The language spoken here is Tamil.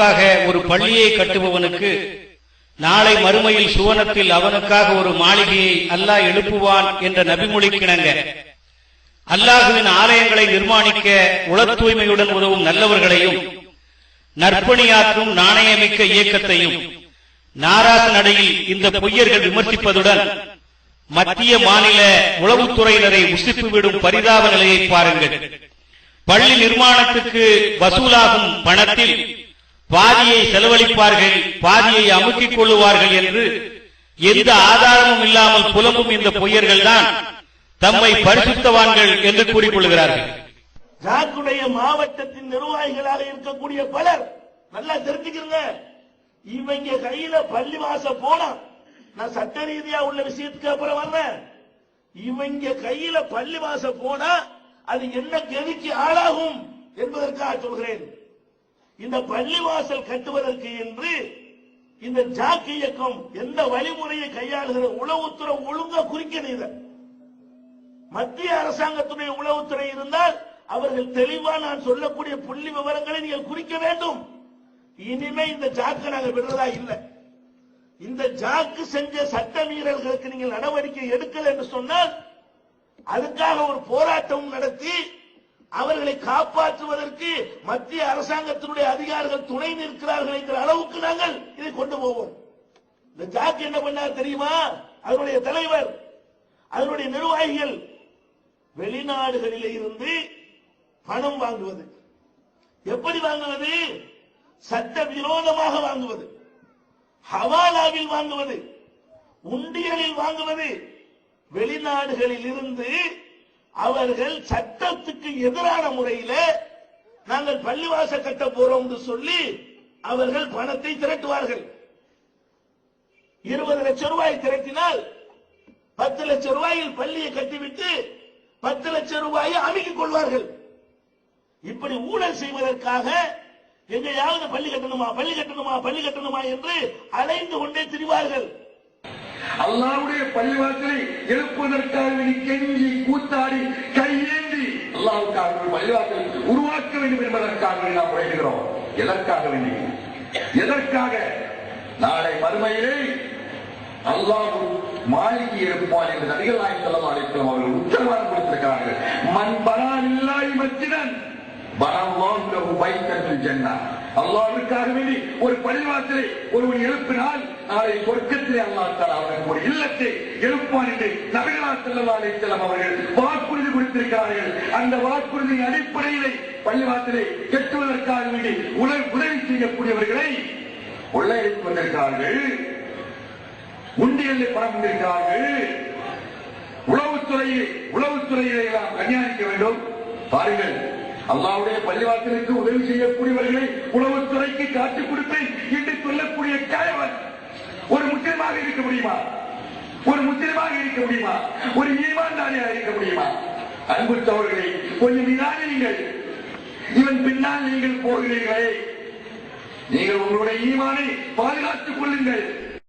அவனுக்காக ஒரு பள்ளியை கட்டுபவனுக்கு நாளை மறுமையில் சுவனத்தில் அவனுக்காக ஒரு மாளிகையை அல்லாஹ் எழுப்புவான் என்ற நபிமொழிக்கிணங்க அல்லாஹுவின் ஆலயங்களை நிர்மாணிக்க உள தூய்மையுடன் உதவும் நல்லவர்களையும் நற்பணியாற்றும் நாணயமிக்க இயக்கத்தையும் நாராச நடையில் இந்த பொய்யர்கள் விமர்சிப்பதுடன் மத்திய மாநில உளவுத்துறையினரை உசிப்பு விடும் பரிதாப நிலையை பாருங்கள். பள்ளி நிர்மாணத்துக்கு வசூலாகும் பணத்தில் பாதியை செலவழிப்பார்கள் பாதியை அமுக்கிக் கொள்ளுவார்கள் என்று எந்த ஆதாரமும் இல்லாமல் புலம்பும் இந்த பொய்யர்கள் தான் தம்மை பரிசுத்தவான்கள் என்று கூறிக்கொள்கிறார்கள். ஜாக்குடைய மாவட்டத்தின் நிர்வாகிகளாக இருக்கக்கூடிய பலர் நல்லா தெரிஞ்சுக்கிறங்க. இவங்க கையில பள்ளிவாச போனா நான் சட்ட ரீதியா உள்ள விஷயத்துக்கு அப்புறம் வர்றேன். இவங்க கையில பள்ளிவாச போனா அது என்ன கதிக்கு ஆளாகும் என்பதற்காக சொல்கிறேன். இந்த பள்ளிவாசல் கட்டுவதற்கு என்று இந்த ஜாக்கு இயக்கம் எந்த வழிமுறையை கையாளுகிற உளவுத்துறை ஒழுங்கா குறிக்கணும் இதை. மத்திய அரசாங்கத்துடைய உளவுத்துறை இருந்தால் அவர்கள் தெளிவா நான் சொல்லக்கூடிய புள்ளி விவரங்களை நீங்கள் குறிக்க வேண்டும். இனிமே இந்த ஜாக்கு நாங்கள் விடுறதா இல்லை. இந்த ஜாக்கு செஞ்ச சட்ட மீறல்களுக்கு நீங்கள் நடவடிக்கை எடுக்கல என்று சொன்னால் அதுக்காக ஒரு போராட்டம் நடத்தி அவர்களை காப்பாற்றுவதற்கு மத்திய அரசாங்கத்தினுடைய அதிகாரிகள் துணை நிற்கிறார்கள் என்கிற அளவுக்கு நாங்கள் இதை கொண்டு போவோம். இந்த ஜாக்கு என்ன பண்ணார் தெரியுமா? அதனுடைய தலைவர் அதனுடைய நிர்வாகிகள் வெளிநாடுகளில் இருந்து பணம் வாங்குவது. எப்படி வாங்குவது? சட்ட விரோதமாக வாங்குவது. ஹவாலாவில் வாங்குவது. உண்டியலில் வாங்குவது. வெளிநாடுகளில் இருந்து அவர்கள் சட்டத்துக்கு எதிரான முறையில நாங்கள் பள்ளிவாச கட்ட போறோம் என்று சொல்லி அவர்கள் பணத்தை திரட்டுவார்கள். இருபது லட்சம் ரூபாய் திரட்டினால் பத்து லட்சம் ரூபாயில் பள்ளியை கட்டிவிட்டு பத்து லட்சம் ரூபாயை அமைக்க கொள்வார்கள். இப்படி ஊழல் செய்வதற்காக எங்கேயாவது பள்ளி கட்டணுமா பள்ளி கட்டணுமா பள்ளி கட்டணுமா என்று அலைந்து கொண்டே திரிவார்கள். அல்லாவுடைய பள்ளிவாசலை எழுப்புவதற்காக கெஞ்சி கூத்தாடி கையேந்தி அல்லாவுக்காக ஒரு பள்ளிவாசலை உருவாக்க வேண்டும் என்பதற்காக நாம் உழைக்கிறோம் எதற்காக வேண்டி? எதற்காக? நாளை மறுமையிலே அல்லாஹ் மாளிகை எழுப்புவான் என்று நடிகர் நாயகம் ஸல்லல்லாஹு அவர்கள் உத்தரவாதம் கொடுத்திருக்கிறார்கள். மண் அல்லாவிற்காக வேண்டி ஒரு பள்ளிவாசலை ஒருவன் எழுப்பினால் நாளை சொர்க்கத்திலே அல்லாத்தால் தஆலா அவனுக்கு ஒரு இல்லத்தை எழுப்பான் என்று நபிகளா ஸல்லல்லாஹு அலைஹி அவர்கள் வாக்குறுதி கொடுத்திருக்கிறார்கள். அந்த வாக்குறுதியின் அடிப்படையிலே பள்ளிவாசலை கெட்டுவதற்காக வேண்டி உதவி உதவி செய்யக்கூடியவர்களை கொள்ளையடித்து வந்திருக்கிறார்கள். உண்டியலில் பணம் வந்திருக்கிறார்கள். உளவுத்துறையை உளவுத்துறையை எல்லாம் கண்காணிக்க வேண்டும். பாருங்கள் அல்லாவுடைய பள்ளிவாசலுக்கு உதவி செய்யக்கூடியவர்களை உளவுத்துறைக்கு காட்டிக் கொடுப்பேன் என்று சொல்லக்கூடிய கயவன் ஒரு முஸ்லிமாக இருக்க முடியுமா? ஒரு முஸ்லிமாக இருக்க முடியுமா? ஒரு ஈமான்தாரியாக இருக்க முடியுமா? அன்பு தவறுகளை கொஞ்சம் நீங்கள் இவன் பின்னால் நீங்கள் போகிறீர்களே. நீங்கள் உங்களுடைய ஈமானை பாதுகாத்துக் கொள்ளுங்கள்.